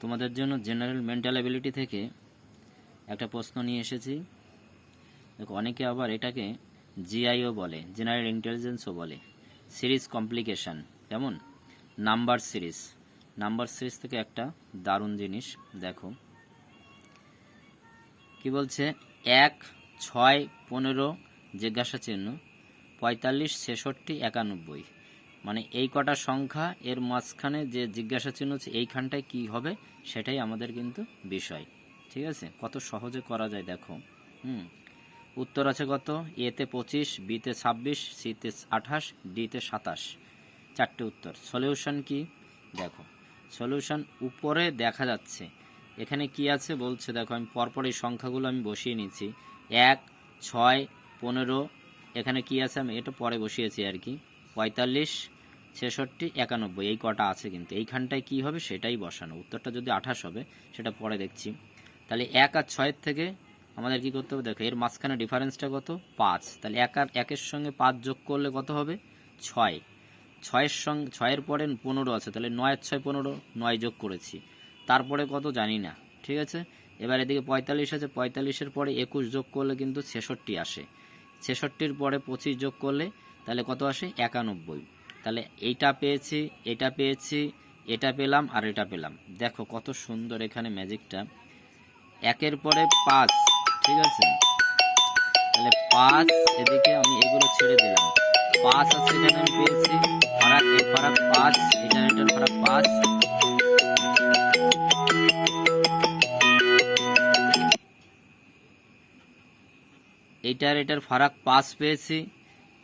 তোমাদের জন্য general mental ability থেকে একটা প্রশ্ন নিয়ে এসেছি। দেখো, অনেকে আবার এটাকে জিআইও বলে জেনারেল ইন্টেলিজেন্সও বলে। সিরিজ কমপ্লিকেশন কেমন? নাম্বার সিরিজ নাম্বার সিরিজ থেকে একটা দারুণ জিনিস, দেখো। কি বলছে? এক, ছয়, পনেরো, জিজ্ঞাসা চিহ্ন, পঁয়তাল্লিশ, ছেষট্টি, একানব্বই। মানে এই কটা সংখ্যা এর মাঝখানে যে জিজ্ঞাসা চিহ্ন আছে এইখানটায় কি হবে সেটাই আমাদের কিন্তু বিষয়। ঠিক আছে? কত সহজে করা যায় দেখো। হুম। উত্তর আছে কত? এতে পঁচিশ বিতে ছাব্বিশ সিতে আঠাশ ডিতে সাতাশ। চারটে উত্তর। সলিউশন কি? দেখো। সলিউশন উপরে দেখা যাচ্ছে। এখানে কি আছে? বলছে, দেখো, আমি পরপর এই সংখ্যাগুলো আমি বসিয়ে নিচ্ছি এক, ছয়, পনেরো, এখানে কি আছে? আমি এটা পরে বসিয়েছি আর কি। পঁয়তাল্লিশ, ছেষট্টি, একানব্বই, এই কটা আছে কিন্তু। এইখানটায় কি হবে সেটাই বসানো। উত্তরটা যদি আঠাশ হবে, সেটা পরে দেখছি। তাহলে এক আর ছয়ের থেকে আমাদের কি করতে হবে? দেখো, এর মাঝখানে ডিফারেন্সটা কত? পাঁচ। তাহলে এক আর একের সঙ্গে পাঁচ যোগ করলে কত হবে? ছয়। ছয়ের সঙ্গে, ছয়ের পরে পনেরো আছে। তাহলে নয়ের ছয় পনেরো, নয় যোগ করেছি। তারপরে কত জানি না, ঠিক আছে? এবার এদিকে পঁয়তাল্লিশ আছে। পঁয়তাল্লিশের পরে একুশ যোগ করলে কিন্তু ছেষট্টি আসে। ছেষট্টির পরে পঁচিশ যোগ করলে তাহলে কত আসে? একানব্বই। তাহলে এইটা পেয়েছি, এটা পেয়েছি, এটা পেলাম আর এটা পেলাম। দেখো কত সুন্দর এখানে ম্যাজিকটা। একের পরে পাঁচ, ঠিক আছে? তাহলে পাঁচ, এদিকে আমি এগুলো ছেড়ে দিলাম। পাঁচ আছে এখানে আমি পেয়েছি ফারাক এ ফারাক পাঁচ এটা এটার ফারাক পাঁচ। এটার এটার ফারাক পাঁচ পেয়েছি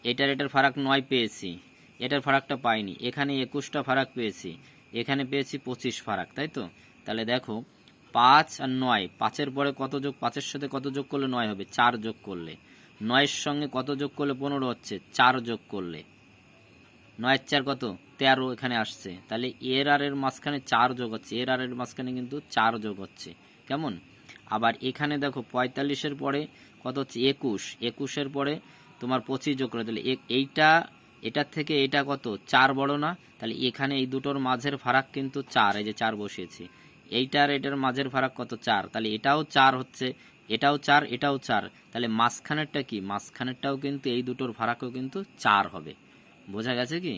এটার এটার ফারাক নয় পেয়েছি, এটার ফারাকটা পাইনি, এখানে একুশটা ফারাক পেয়েছি, এখানে পেয়েছি পঁচিশ ফারাক, তাই তো? তাহলে দেখো, পাঁচ আর নয়, পাঁচের পরে কত যোগ, পাঁচের সাথে কত যোগ করলে নয় হবে? চার যোগ করলে। নয়ের সঙ্গে কত যোগ করলে পনেরো হচ্ছে? চার যোগ করলে। নয়ের চার কত? তেরো এখানে আসছে। তাহলে এর আর এর মাঝখানে চার যোগ হচ্ছে, এর আর এর মাঝখানে কিন্তু চার যোগ হচ্ছে। কেমন? আবার এখানে দেখো, পঁয়তাল্লিশের পরে কত হচ্ছে? একুশ। একুশের পরে তোমার পঁচিশ যোগ করে, তাহলে এইটা এটার থেকে এটা কত? চার বড় না? তাহলে এখানে এই দুটোর মাঝের ফারাক কিন্তু চার, এই যে চার বসিয়েছি। এইটার এটার মাঝের ফারাক কত? চার। তাহলে এটাও চার হচ্ছে, এটাও চার এটাও চার। তাহলে মাঝখানেরটা কি? মাঝখানেরটাও কিন্তু এই দুটোর ফারাকও কিন্তু চার হবে। বোঝা গেছে কি?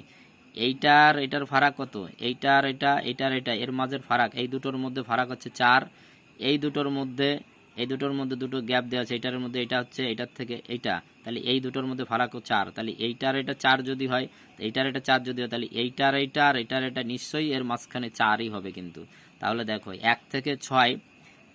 এইটার, এটার ফারাক কত? এইটার, এটা এইটার এটা, এর মাঝের ফারাক, এই দুটোর মধ্যে ফারাক হচ্ছে চার। এই দুটোর মধ্যে এই দুটোর মধ্যে দুটো গ্যাপ দেওয়া আছে, এটার মধ্যে এটা হচ্ছে, এটার থেকে এইটা। তাহলে এই দুটোর মধ্যে ফারাকও চার। তাহলে এইটার এটা চার যদি হয় এইটার এটা চার যদি হয়, তাহলে এইটার এইটা আর এইটার এটা নিশ্চয়ই এর মাঝখানে চারই হবে কিন্তু। তাহলে দেখো, এক থেকে ছয়,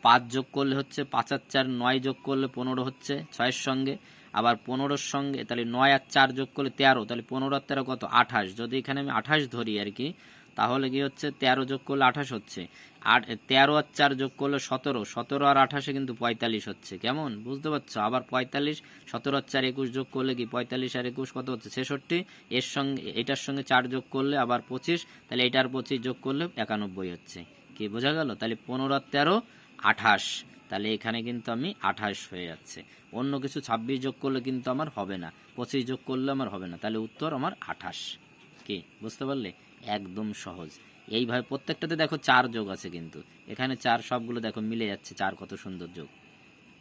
পাঁচ যোগ করলে হচ্ছে পাঁচ আর চার, নয় যোগ করলে পনেরো হচ্ছে ছয়ের সঙ্গে। আবার পনেরোর সঙ্গে, তাহলে নয় আর চার যোগ করলে তেরো, তাহলে পনেরো আর তেরো কত? আঠাশ। যদি এখানে আমি আঠাশ ধরি আর কি তাহলে কি হচ্ছে? তেরো যোগ করলে আঠাশ হচ্ছে। আর তেরো আর চার যোগ করলে সতেরো। সতেরো আর আঠাশে কিন্তু পঁয়তাল্লিশ হচ্ছে। কেমন? বুঝতে পারছ? আবার পঁয়তাল্লিশ, সতেরো আর চার একুশ যোগ করলে কি পঁয়তাল্লিশ আর একুশ কত হচ্ছে? ছেষট্টি। এর সঙ্গে, এটার সঙ্গে চার যোগ করলে আবার পঁচিশ। তাহলে এটার পঁচিশ যোগ করলে একানব্বই হচ্ছে। কি বোঝা গেল? তাহলে পনেরো আর তেরো, আঠাশ। তাহলে এখানে কিন্তু আমি আঠাশ হয়ে যাচ্ছে। অন্য কিছু ছাব্বিশ যোগ করলে কিন্তু আমার হবে না। পঁচিশ যোগ করলে আমার হবে না। তাহলে উত্তর আমার আঠাশ। কি? বুঝতে পারলে? একদম সহজ। এইভাবে প্রত্যেকটাতে দেখো চার যোগ আছে কিন্তু। এখানে চার সবগুলো দেখো মিলে যাচ্ছে, চার কত সুন্দর যোগ।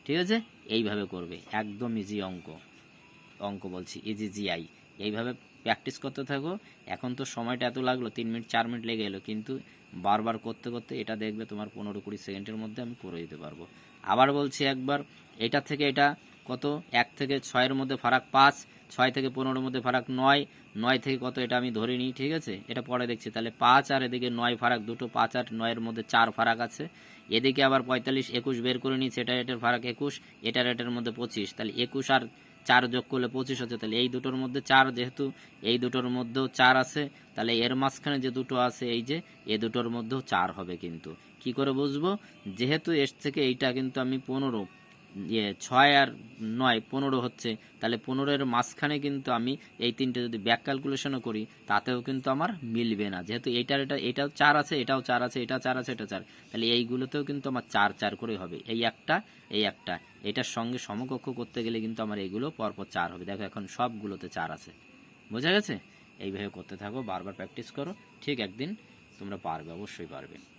ঠিক আছে? এইভাবে করবে, একদম ইজি অঙ্ক। অঙ্ক বলছি ইজি জিআই এইভাবে প্র্যাকটিস করতে থাকো। এখন তো সময়টা এত লাগল, তিন মিনিট, চার মিনিট লেগে এলো, কিন্তু বারবার করতে করতে এটা দেখবে তোমার পনেরো কুড়ি সেকেন্ডের মধ্যে আমি করে দিতে পারব। আবার বলছি একবার, এটা থেকে এটা কত? এক থেকে ছয়ের মধ্যে ফারাক পাঁচ, ছয় থেকে পনেরোর মধ্যে ফারাক নয় নয় থেকে কত এটা আমি ধরে নিই ঠিক আছে? এটা পরে দেখছি। তাহলে পাঁচ আর এদিকে নয় ফারাক, দুটো পাঁচ আর নয়ের মধ্যে চার ফারাক আছে। এদিকে আবার পঁয়তাল্লিশ, একুশ বের করে নিচ্ছি এটা রেটের ফারাক একুশ, এটা রেটের মধ্যে পঁচিশ। তাহলে একুশ আর চার যোগ করলে পঁচিশ হচ্ছে। তাহলে এই দুটোর মধ্যে চার যেহেতু, এই দুটোর মধ্যেও চার আছে, তাহলে এর মাঝখানে যে দুটো আছে, এই যে, এ দুটোর মধ্যেও চার হবে কিন্তু। কি করে বুঝব? যেহেতু এর থেকে এইটা কিন্তু আমি পনেরো ইয়ে ছয় আর নয়, পনেরো হচ্ছে। তাহলে পনেরোর মাঝখানে কিন্তু আমি এই তিনটে যদি ব্যাক ক্যালকুলেশনও করি, তাতেও কিন্তু আমার মিলবে না। যেহেতু এইটার এটা, এটাও চার আছে, এটাও চার আছে, এটা চার আছে, এটা চার। তাহলে এইগুলোতেও কিন্তু আমার চার চার করে হবে। এই একটা এই একটা। এটার সঙ্গে সমকক্ষ করতে গেলে কিন্তু আমার এইগুলো পরপর চার হবে। দেখো এখন সবগুলোতে চার আছে। বোঝা গেছে? এইভাবে করতে থাকো, বারবার প্র্যাকটিস করো। ঠিক একদিন তোমরা পারবে, অবশ্যই পারবে।